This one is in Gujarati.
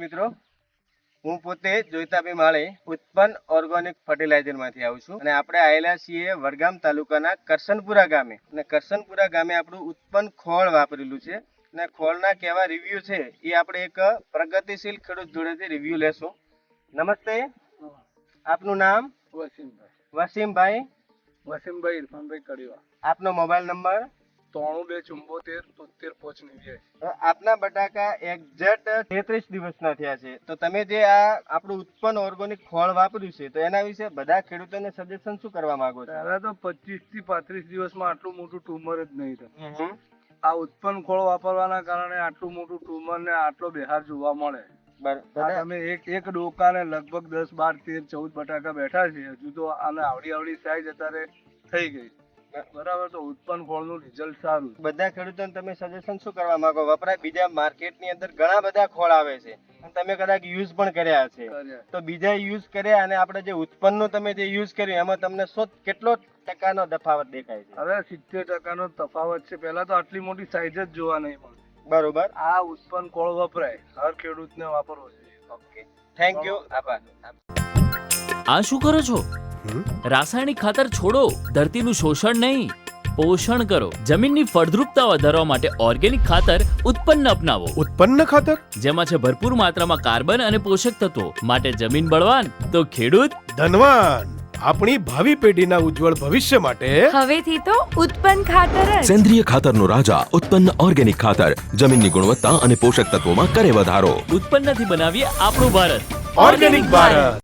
મિત્રો હું પોતે જોઈતાભાઈ માળે ઉત્પન્ન ઓર્ગોનિક ફર્ટિલાઇઝરમાંથી આવું છું અને આપણે આવેલા છીએ વડગામ તાલુકાના કરસનપુરા ગામે. અને કરસનપુરા ગામે આપણું ઉત્પન્ન ખોળ વાપરેલું છે અને ખોળના કેવા રિવ્યુ છે એ આપણે એક પ્રગતિશીલ ખેડૂત જોડેથી રિવ્યુ લેશું. નમસ્તે. આપનું નામ? વસીમભાઈ. વસીમભાઈ. વસીમભાઈ ઇરફાનભાઈ કડીવા આપનો મોબાઈલ નંબર? ત્રાણું બે ચુંબોતેર તોતેર પોચ નેવ્યાસી આપના બટાકા એક્ઝેક્ટ તેત્રીસ દિવસના થયા છે. તો તમે જે આ આપણું ઉત્પન્ન ઓર્ગોનિક ખોળ વાપર્યું છે તો એના વિશે બધા ખેડૂતોને સજેશન શું કરવા માંગો છો? પહેલા તો પચીસથી પાંત્રીસ દિવસમાં આટલું મોટું ટ્યુમર જ નહીં થાય. આ ઉત્પન્ન ખોળ વાપરવાના કારણે આટલું મોટું ટ્યુમર ને આટલો બિહાર જોવા મળે. અમે એક તમે એક એક ડોકાને લગભગ દસ બાર તેર ચૌદ બટાકા બેઠા છે. હજુ તો આને આવડી આવડી સાઈઝ અત્યારે થઈ ગઈ. બરાબર તો ઉત્પન્ન ખોળનું રિઝલ્ટ સારું. બધા ખેડૂતોને તમે સજેશન શું કરવા માંગો? વપરાય બીજા માર્કેટની અંદર ઘણા બધા ખોળ આવે છે. અને તમે કદાચ યુઝ પણ કર્યા છે. તો બીજા યુઝ કર્યા અને આપણે જે ઉત્પન્નનું તમે જે યુઝ કર્યું એમાં તમને શું કેટલો ટકાનો તફાવત દેખાય છે? હવે સિત્તેર ટકાનો તફાવત છે. પહેલા તો આટલી મોટી સાઈઝ જ જોવા નહીં મળે. બરોબર. આ ઉત્પન્ન કોળ વપરાય. હર ખેડૂતને વાપરવો જોઈએ. ઓકે થેન્ક યુ આભાર. આ શું કરો છો? રાસાયણિક ખાતર છોડો ધરતીનું શોષણ નહીં. પોષણ કરો. જમીનની ફળદ્રુપતા વધારવા માટે ઓર્ગેનિક ખાતર ઉત્પન્ન અપનાવો. ઉત્પન્ન ખાતર? જેમાં છે ભરપૂર માત્રામાં કાર્બન અને પોષક તત્વો. માટે જમીન બળવાન તો ખેડૂત? ધનવાન. આપણી ભાવિ પેઢીના ઉજ્જવળ ભવિષ્ય માટે હવેથી તો ઉત્પન્ન ખાતર જ. સેન્દ્રિય ખાતરનો રાજા ઉત્પન્ન ઓર્ગેનિક ખાતર. જમીનની ગુણવત્તા અને પોષક તત્વોમાં કરે વધારો. ઉત્પન્નથી બનાવીએ આપણું ભારત. ઓર્ગેનિક ભારત.